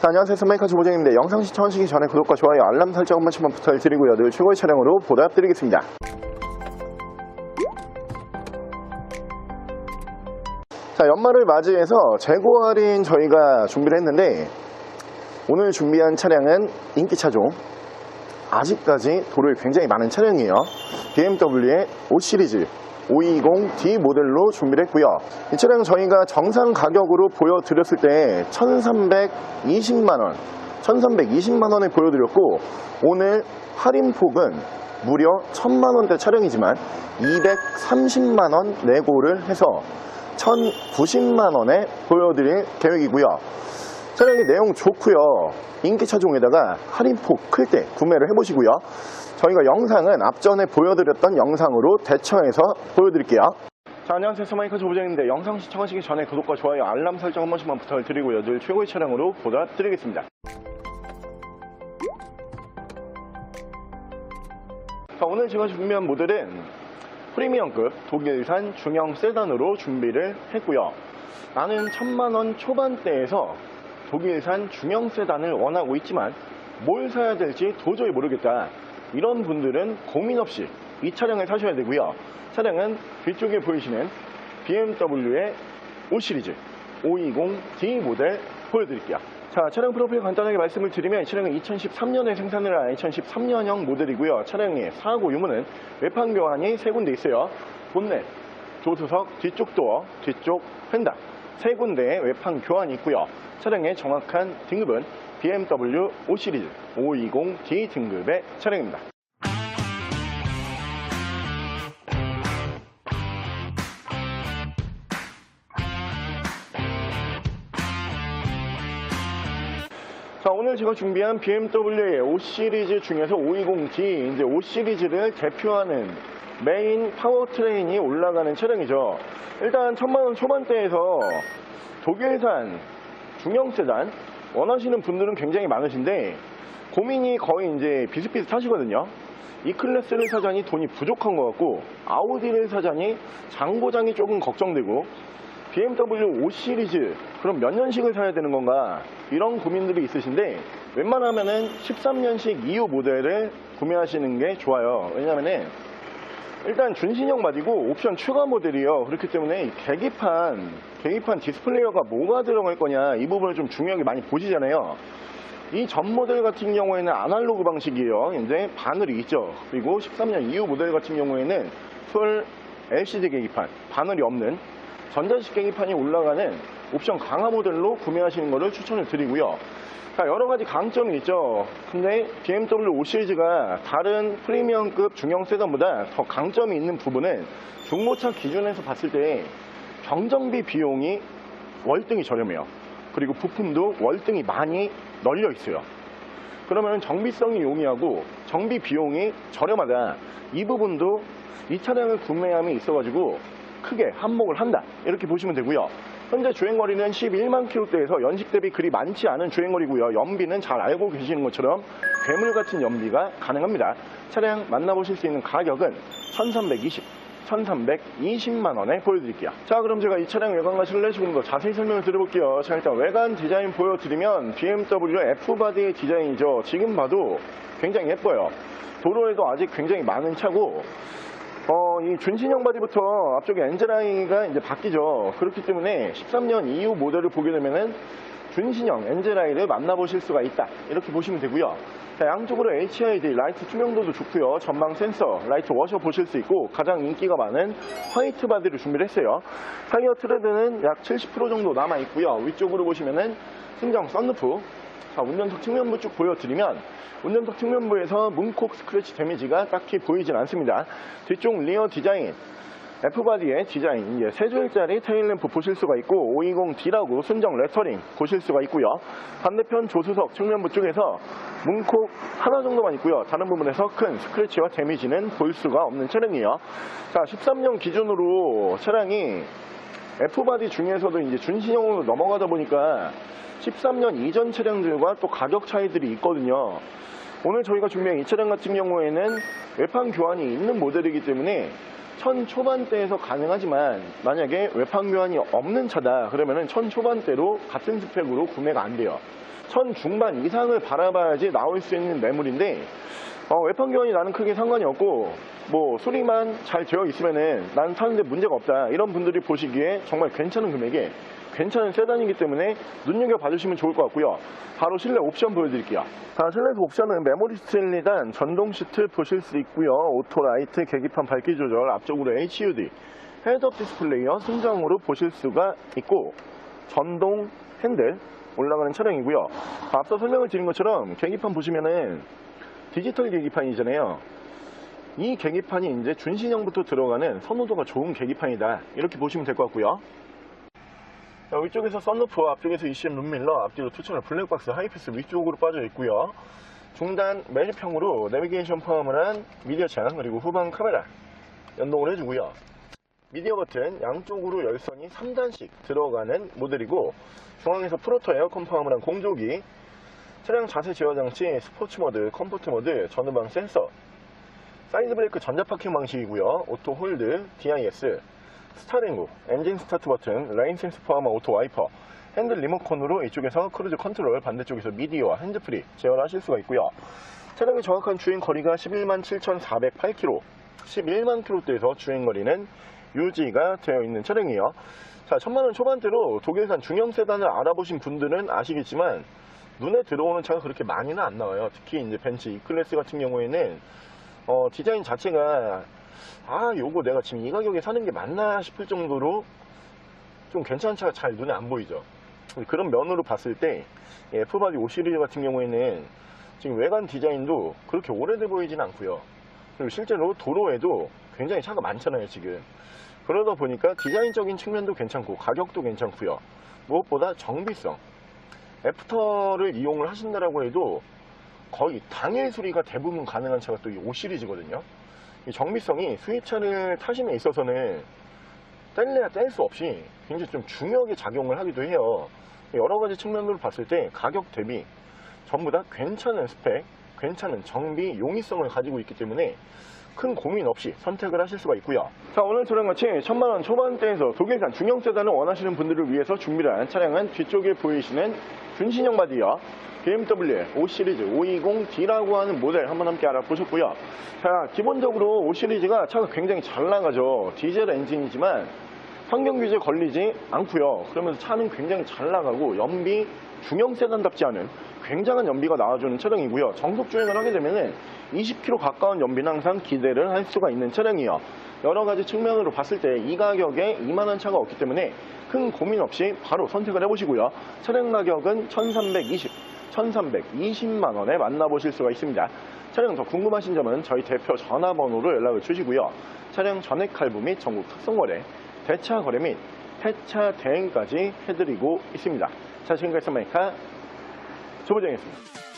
자, 안녕하세요. 스마이카 주보장입니다. 영상 시청하시기 전에 구독과 좋아요, 알람 설정 한 번씩만 부탁드리고요. 늘 최고의 차량으로 보답드리겠습니다. 자, 연말을 맞이해서 재고 할인 저희가 준비를 했는데 오늘 준비한 차량은 인기차종 아직까지 도로에 굉장히 많은 차량이에요. BMW의 5시리즈 520D 모델로 준비를 했고요. 이 차량 저희가 정상 가격으로 보여드렸을 때 1320만원, 1320만원에 보여드렸고 오늘 할인폭은 무려 1000만원대 차량이지만 230만원 내고를 해서 1090만원에 보여드릴 계획이고요. 차량의 내용 좋고요. 인기 차종에다가 할인폭 클 때 구매를 해보시고요. 저희가 영상은 앞전에 보여드렸던 영상으로 대처해서 보여드릴게요. 자, 안녕하세요. 스마이커 조부장인데 영상 시청하시기 전에 구독과 좋아요, 알람 설정 한 번씩만 부탁드리고요. 늘 최고의 차량으로 보답드리겠습니다. 자, 오늘 제가 준비한 모델은 프리미엄급 독일산 중형 세단으로 준비를 했고요. 나는 천만원 초반대에서 독일산 중형 세단을 원하고 있지만 뭘 사야 될지 도저히 모르겠다. 이런 분들은 고민 없이 이 차량을 사셔야 되고요. 차량은 뒤쪽에 보이시는 BMW의 5시리즈 520D 모델 보여드릴게요. 자, 차량 프로필 간단하게 말씀을 드리면 이 차량은 2013년에 생산을 한 2013년형 모델이고요. 차량의 사고 유무는 외판 교환이 세 군데 있어요. 본넷, 조수석, 뒤쪽 도어, 뒤쪽 펜다 세 군데의 외판 교환이 있고요. 차량의 정확한 등급은 BMW 5시리즈 520D 등급의 차량입니다. 자, 오늘 제가 준비한 BMW의 5시리즈 중에서 520D, 이제 5시리즈를 대표하는 메인 파워트레인이 올라가는 차량이죠. 일단 천만원 초반대에서 독일산 중형 세단 원하시는 분들은 굉장히 많으신데 고민이 거의 이제 비슷비슷하시거든요. 이 클래스를 사자니 돈이 부족한 것 같고 아우디를 사자니 장고장이 조금 걱정되고 BMW 5 시리즈 그럼 몇 년식을 사야 되는 건가 이런 고민들이 있으신데 웬만하면은 13년식 이후 모델을 구매하시는 게 좋아요. 왜냐면은 일단 준신형 바디고 옵션 추가 모델이요. 그렇기 때문에 이 계기판, 계기판 디스플레이어가 뭐가 들어갈 거냐 이 부분을 좀 중요하게 많이 보시잖아요. 이 전 모델 같은 경우에는 아날로그 방식이에요. 이제 바늘이 있죠. 그리고 13년 이후 모델 같은 경우에는 풀 LCD 계기판, 바늘이 없는 전자식 계기판이 올라가는 옵션 강화 모델로 구매하시는 것을 추천을 드리고요. 자, 여러 가지 강점이 있죠. 근데 BMW 5 시리즈가 다른 프리미엄급 중형 세단보다 더 강점이 있는 부분은 중고차 기준에서 봤을 때 정정비 비용이 월등히 저렴해요. 그리고 부품도 월등히 많이 널려 있어요. 그러면 정비성이 용이하고 정비 비용이 저렴하다. 이 부분도 이 차량을 구매함에 있어가지고 크게 한몫을 한다. 이렇게 보시면 되고요. 현재 주행거리는 11만 킬로대에서 연식 대비 그리 많지 않은 주행거리고요. 연비는 잘 알고 계시는 것처럼 괴물 같은 연비가 가능합니다. 차량 만나보실 수 있는 가격은 1320, 1320만 원에 보여드릴게요. 자, 그럼 제가 이 차량 외관과 실내 조금 더 자세히 설명을 드려볼게요. 자, 일단 외관 디자인 보여드리면 BMW F바디의 디자인이죠. 지금 봐도 굉장히 예뻐요. 도로에도 아직 굉장히 많은 차고 어, 이 준신형 바디부터 앞쪽에 엔젤라이가 이제 바뀌죠. 그렇기 때문에 13년 이후 모델을 보게 되면은 준신형 엔젤라이를 만나보실 수가 있다. 이렇게 보시면 되고요. 자, 양쪽으로 HID 라이트 투명도도 좋고요. 전방 센서, 라이트 워셔 보실 수 있고 가장 인기가 많은 화이트 바디를 준비를 했어요. 타이어 트레드는 약 70% 정도 남아 있고요. 위쪽으로 보시면은 순정 썬루프, 자, 운전석 측면부 쭉 보여드리면 운전석 측면부에서 문콕 스크래치 데미지가 딱히 보이진 않습니다. 뒤쪽 리어 디자인 F바디의 디자인 이제 세 줄짜리 테일램프 보실 수가 있고 520D라고 순정 레터링 보실 수가 있고요. 반대편 조수석 측면부 쪽에서 문콕 하나 정도만 있고요. 다른 부분에서 큰 스크래치와 데미지는 볼 수가 없는 차량이에요. 자, 13년 기준으로 차량이 F바디 중에서도 이제 준신형으로 넘어가다 보니까 13년 이전 차량들과 또 가격 차이들이 있거든요. 오늘 저희가 준비한 이 차량 같은 경우에는 외판 교환이 있는 모델이기 때문에 천 초반대에서 가능하지만 만약에 외판 교환이 없는 차다 그러면은 천 초반대로 같은 스펙으로 구매가 안 돼요. 천 중반 이상을 바라봐야지 나올 수 있는 매물인데 어, 외판 교환이 나는 크게 상관이 없고 뭐 수리만 잘 되어 있으면은 난 사는데 문제가 없다 이런 분들이 보시기에 정말 괜찮은 금액에 괜찮은 세단이기 때문에 눈여겨 봐주시면 좋을 것 같고요. 바로 실내 옵션 보여드릴게요. 자, 실내에서 옵션은 메모리 스틸리단 전동 시트 보실 수 있고요. 오토 라이트, 계기판 밝기 조절, 앞쪽으로 HUD, 헤드업 디스플레이어 순정으로 보실 수가 있고 전동 핸들 올라가는 차량이고요. 앞서 설명을 드린 것처럼 계기판 보시면은 디지털 계기판이잖아요. 이 계기판이 이제 준신형부터 들어가는 선호도가 좋은 계기판이다. 이렇게 보시면 될 것 같고요. 자, 위쪽에서 썬루프, 앞쪽에서 ECM 룸밀러, 앞뒤로 투처널 블랙박스 하이패스 위쪽으로 빠져 있고요. 중단 매립형으로 내비게이션 포함을 한 미디어 창 그리고 후방 카메라 연동을 해주고요. 미디어 버튼 양쪽으로 열선이 3단씩 들어가는 모델이고 중앙에서 프로토 에어컨 포함을 한 공조기 차량 자세 제어 장치, 스포츠 모드, 컴포트 모드, 전후방 센서 사이드 브레이크 전자 파킹 방식이고요. 오토 홀드, DIS, 스타링구, 엔진 스타트 버튼, 레인 센스 포함한 오토 와이퍼, 핸들 리모컨으로 이쪽에서 크루즈 컨트롤, 반대쪽에서 미디어와 핸드프리 제어를 하실 수가 있고요. 차량의 정확한 주행 거리가 11만 7,408km, 11만 km대에서 주행 거리는 유지가 되어 있는 차량이에요. 자, 천만원 초반대로 독일산 중형 세단을 알아보신 분들은 아시겠지만 눈에 들어오는 차가 그렇게 많이는 안 나와요. 특히 이제 벤츠 E클래스 같은 경우에는 어, 디자인 자체가 아 요거 내가 지금 이 가격에 사는 게 맞나 싶을 정도로 좀 괜찮은 차가 잘 눈에 안 보이죠 그런 면으로 봤을 때 예, F바디 5 시리즈 같은 경우에는 지금 외관 디자인도 그렇게 오래돼 보이진 않고요 그리고 실제로 도로에도 굉장히 차가 많잖아요 지금 그러다 보니까 디자인적인 측면도 괜찮고 가격도 괜찮고요 무엇보다 정비성 애프터를 이용을 하신다라고 해도 거의 당일 수리가 대부분 가능한 차가 또 이 5 시리즈거든요. 이 정비성이 수입차를 타심에 있어서는 뗄래야 뗄 수 없이 굉장히 좀 중요하게 작용을 하기도 해요. 여러 가지 측면으로 봤을 때 가격 대비 전부 다 괜찮은 스펙, 괜찮은 정비 용이성을 가지고 있기 때문에 큰 고민 없이 선택을 하실 수가 있고요. 자 오늘 차량같이 천만원 초반대에서 독일산 중형 세단을 원하시는 분들을 위해서 준비를 한 차량은 뒤쪽에 보이시는 준신형 바디와 BMW 5 시리즈 520D라고 하는 모델 한번 함께 알아보셨고요. 자 기본적으로 5 시리즈가 차가 굉장히 잘 나가죠. 디젤 엔진이지만 환경 규제 걸리지 않고요. 그러면서 차는 굉장히 잘 나가고 연비 중형 세단답지 않은 굉장한 연비가 나와주는 차량이고요. 정속 주행을 하게 되면 20km 가까운 연비는 항상 기대를 할 수가 있는 차량이에요. 여러 가지 측면으로 봤을 때 이 가격에 이만한 차가 없기 때문에 큰 고민 없이 바로 선택을 해보시고요. 차량 가격은 1320, 1320만 원에 만나보실 수가 있습니다. 차량 더 궁금하신 점은 저희 대표 전화번호로 연락을 주시고요. 차량 전액 할부 및 전국 특성거래, 대차 거래 및 폐차 대행까지 해드리고 있습니다. 자, 지금까지 선마이카 조보정이었습니다.